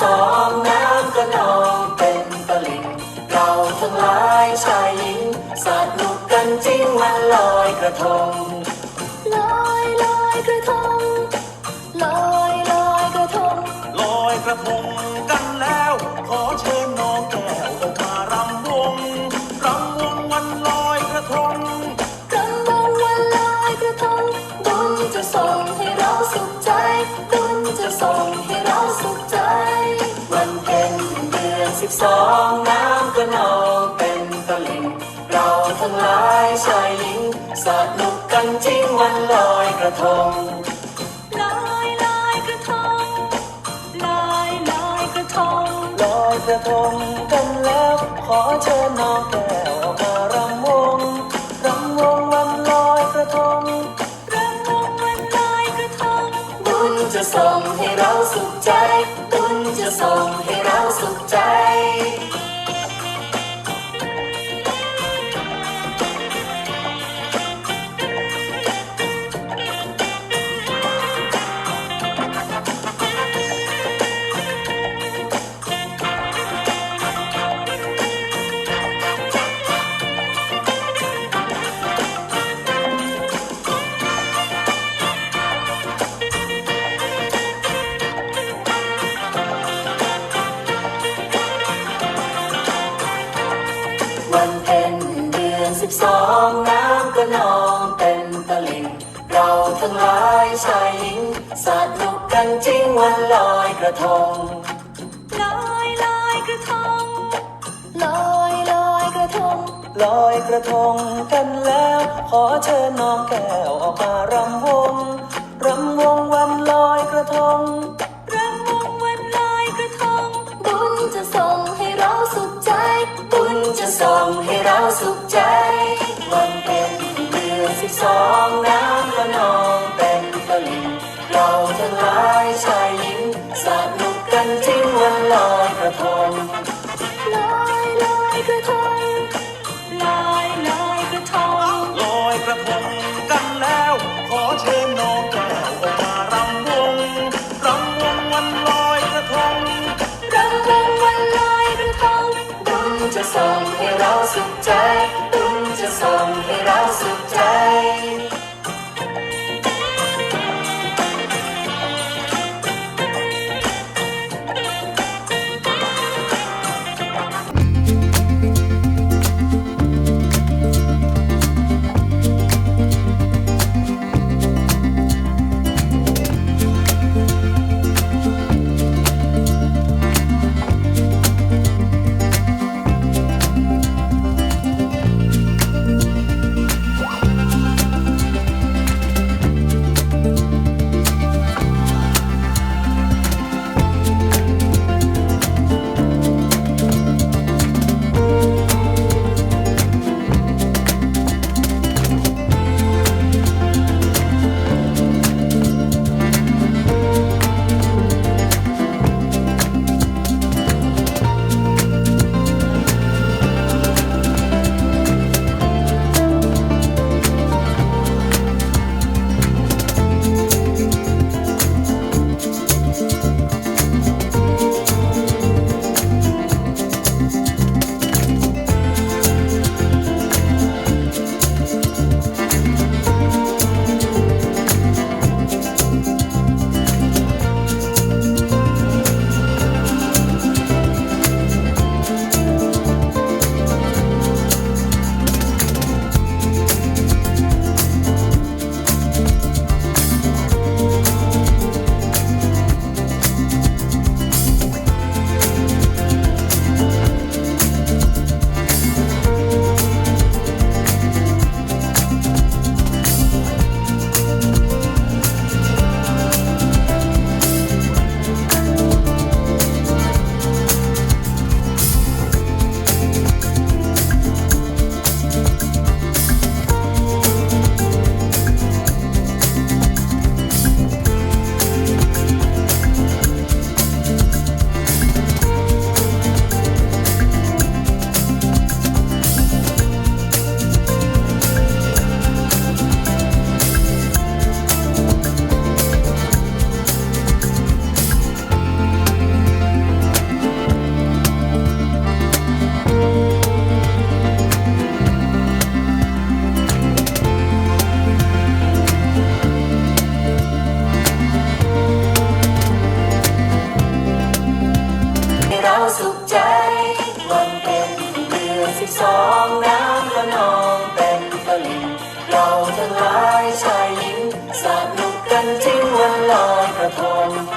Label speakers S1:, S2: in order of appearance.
S1: สองน้ำก็นองเป็นตลิ่งเราทั้งหลายชายหญิงสนุกกันจริงวันลอยกระทง
S2: ลอยลอยกระทงลอยลอยกระทง
S3: ลอยกระทงกันแล้ว ขอเชิญน้องแก้วออกมารำวงรำวงวันลอยกระทง
S2: รำวงวันลอยกระทงบุญจะส่งให้เราสุขใจบุญจะส่งให้
S1: ทั้งหลายชายหญิงสนุกกันจริงวันลอยกระทง
S2: ลอยลอยกระทงลอยลอยกระทง
S1: ลอยกระทงกันแล้วขอเชิญน้องแก้วมารำวงรำวงวันลอยกระทง
S2: รำวงวันลอยกระทง
S1: บุญจะส่งให้เราสุขใจบุญจะส่งให้เราสุขใจ สิบสองน้ำก็นองเต็มตลิ่ง เราทั้งหลายชายหญิงสนุกกันจริงวันลอยกระทง
S2: ลอยลอยกระทง ลอยลอยกระทง
S1: ลอยกระทงกันแล้ว ขอเชิญน้องแก้วออกมารำวง
S2: สิ
S1: บสองน้ำก็นองเต็มตลิ่งเราทั้งหลายชายหญิงสนุกกันจริงวันลอยกระทง
S2: ลอยลอยกระทงลอยลอยกระทง
S3: ลอยกระทงกันแล้ว ขอเชิญน้องแก้วออกมารำวงรำวงวันลอยกระทง
S2: รำวงวันลอยกระทง
S1: บุญจะส่งให้เราสุขใจายชายหญิงสาดนุ
S2: ก
S1: กันทิ้งวันลอยกระทง